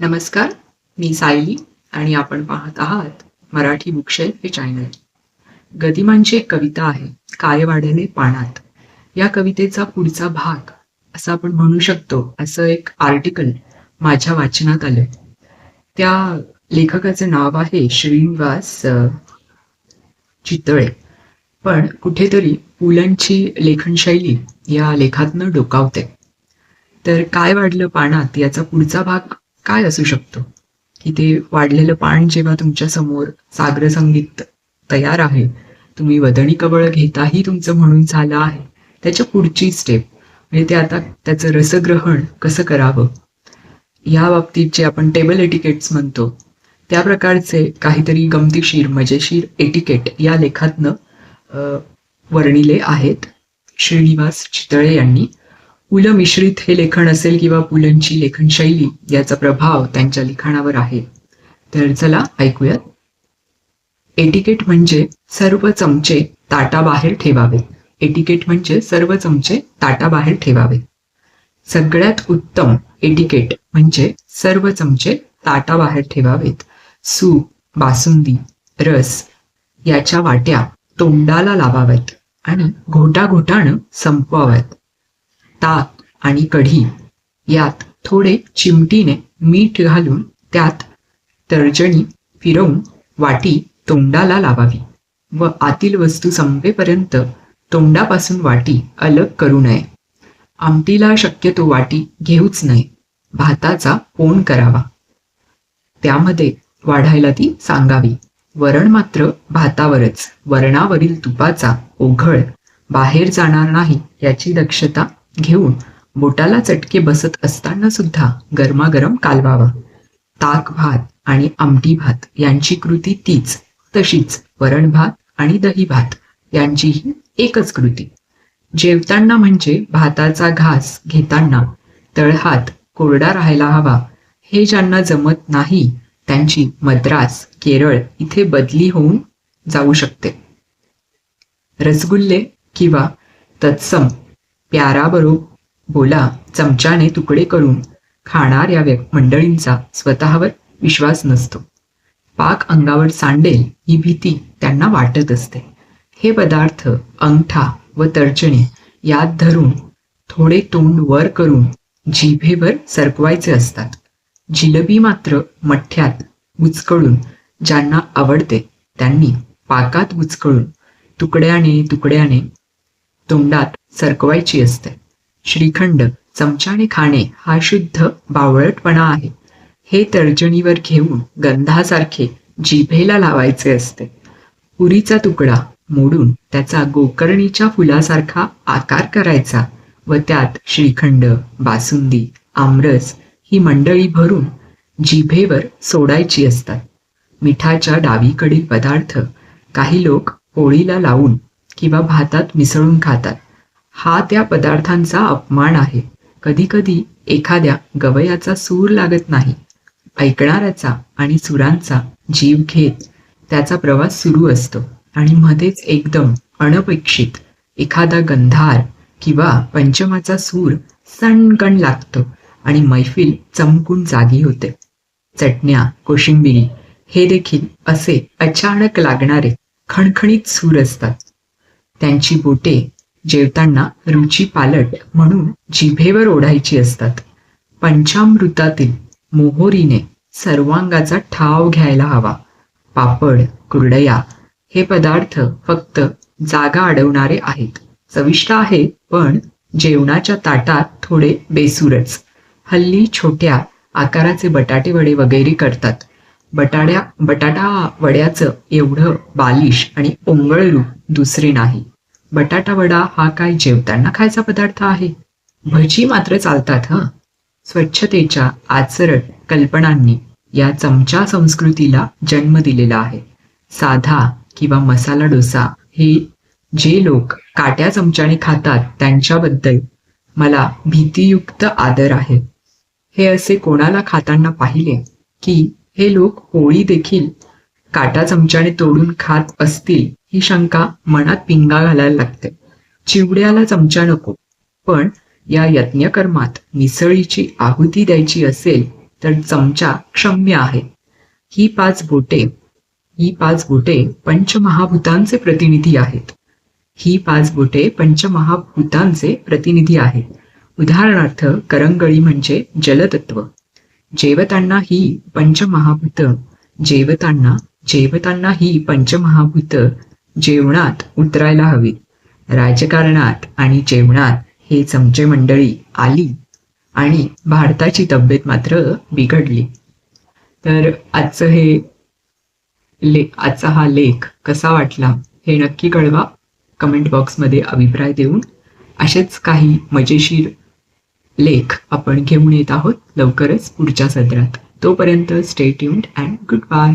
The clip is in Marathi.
नमस्कार मी सायली आणि आपण पाहत आहात मराठी बुकशेल हे चॅनल. गदिमांची एक कविता आहे काय वाढले पाण्यात. या कवितेचा पुढचा भाग असं आपण म्हणू शकतो असं एक आर्टिकल माझ्या वाचनात आलं त्या लेखकाचं नाव आहे श्रीनिवास चितळे. पण कुठेतरी पुलंची लेखनशैली या लेखातनं डोकावते. तर काय वाढलं पाण्यात याचा पुढचा भाग काय असू शकतो? की ते वाढलेलं पान जेव्हा तुमच्यासमोर सागर संगीत तयार आहे तुम्ही वदनी कबळ घेताही तुमचं म्हणून झालं आहे. त्याच्या पुढची स्टेप म्हणजे ते आता त्याचं रसग्रहण कसं करावं? या बाबतीत जे आपण टेबल एटिकेट्स म्हणतो त्या प्रकारचे काहीतरी गमतीशीर मजेशीर एटिकेट या लेखातनं वर्णिले आहेत. श्रीनिवास चितळे यांनी पु ल मिश्रित हे लेखन असेल किंवा पुलंची लेखनशैली याचा प्रभाव त्यांच्या लिखाणावर आहे. तर चला ऐकूयात. एटिकेट म्हणजे सर्व चमचे ताटाबाहेर ठेवावे. एटिकेट म्हणजे सर्व चमचे ताटाबाहेर ठेवावे. सगळ्यात उत्तम एटिकेट म्हणजे सर्व चमचे ताटाबाहेर ठेवावेत. सूप बासुंदी रस याच्या वाट्या तोंडाला लावाव्यात आणि घोटाघोटानं संपवाव्यात. ताक आणि कढी. यात थोडे चिमटीने मीठ घालून त्यात तर्जनी फिरवून वाटी तोंडाला लावावी व आतील वस्तू संपेपर्यंत तोंडापासून वाटी अलग करू नये. आमटीला शक्यतो वाटी घेऊच नये. भाताचा पोण करावा. त्यामध्ये वाढायला ती सांगावी. वरण मात्र भातावरच वरणावरील तुपाचा ओघळ बाहेर जाणार नाही याची दक्षता घेऊन बोटाला चटके बसत असताना सुद्धा गरमागरम कालवावा. ताक भात आणि आमटी भात यांची कृती तीच तशीच वरण भात आणि दही भात यांचीही एकच कृती. जेवताना म्हणजे भाताचा घास घेताना तळहात कोरडा राहायला हवा. हे ज्यांना जमत नाही त्यांची मद्रास केरळ इथे बदली होऊन जाऊ शकते. रसगुल्ले किंवा तत्सम प्याराबरोबर बोला चमच्याने तुकडे करून खाणाऱ्या मंडळींचा स्वतःवर विश्वास नसतो. पाक अंगावर सांडेल ही भीती त्यांना वाटत असते. हे पदार्थ अंगठा व तर्जनी यात धरून थोडे तोंड वर करून जिभेवर सरकवायचे असतात. जिलबी मात्र मठ्यात उचकळून ज्यांना आवडते त्यांनी पाकात उचकळून तुकड्याने तुकड्याने तोंडात सरकवायची असते. श्रीखंड चमच्याने खाणे हा शुद्ध बावळटपणा आहे. हे तर्जनीवर घेऊन गंधासारखे जिभेला लावायचे असते. पुरीचा तुकडा मोडून त्याचा गोकर्णीच्या फुलासारखा आकार करायचा व त्यात श्रीखंड बासुंदी आमरस ही मंडळी भरून जिभेवर सोडायची असतात. मिठाच्या डावीकडील पदार्थ काही लोक पोळीला लावून किंवा भातात मिसळून खातात. हा त्या पदार्थांचा अपमान आहे. कधीकधी एखाद्या गवयाचा सूर लागत नाही. ऐकणाऱ्याचा आणि सुरांचा जीव घेत त्याचा प्रवास सुरू असतो आणि मध्येच एकदम अनपेक्षित एखादा गंधार किंवा पंचमाचा सूर सणकण लागतो आणि मैफिल चमकून जागी होते. चटण्या कोशिंबिरी हे देखील असे अचानक लागणारे खणखणीत सूर असतात. त्यांची बोटे जेवताना रुची पालट म्हणून जिभेवर ओढायची असतात. पंचामृतातील मोहोरीने सर्वांगाचा ठाव घ्यायला हवा. पापड कुरडया हे पदार्थ फक्त जागा अडवणारे आहेत. चविष्ट आहे पण जेवणाच्या ताटात थोडे बेसूरच. हल्ली छोट्या आकाराचे बटाटे वडे वगैरे करतात. बटाड्या बटाटा वड्याचं एवढं बालिश आणि ओंगळ रूप दुसरे नाही. बटाटा वडा हा काय जेवताना खायचा पदार्थ आहे? भजी मात्र चालतात हं? स्वच्छतेच्या आचरण कल्पनांनी या चमचा संस्कृतीला जन्म दिलेला आहे. साधा किंवा मसाला डोसा हे जे लोक काट्या चमच्याने खातात त्यांच्याबद्दल मला भीतीयुक्त आदर आहे. हे असे कोणाला खाताना पाहिले की हे लोक पोळी देखील काटा चमच्याने तोडून खात असतील? ही शंका मनात पिंगा घालायला लागते. चिवड्याला चमचा नको. पण या यज्ञकर्मात मिसळीची आहुती द्यायची असेल तर चमचा क्षम्य आहे. ही पाच बोटे ही पाच बोटे पंचमहाभूतांचे प्रतिनिधी आहेत. ही पाच बोटे पंचमहाभूतांचे प्रतिनिधी आहेत. उदाहरणार्थ करंगळी म्हणजे जलतत्व. जेवताना ही पंचमहाभूत जेवताना जेवताना ही पंचमहाभूत जेवणात उतरायला हवी. राजकारणात आणि जेवणात हे चमचे मंडळी आली आणि भारताची तब्येत मात्र बिघडली. तर आजचं हे ले आजचा हा लेख कसा वाटला हे नक्की कळवा. कमेंट बॉक्समध्ये अभिप्राय देऊन असेच काही मजेशीर लेख आपण घेऊन येत आहोत लवकरच पुढच्या सत्रात. तोपर्यंत stay tuned and good bye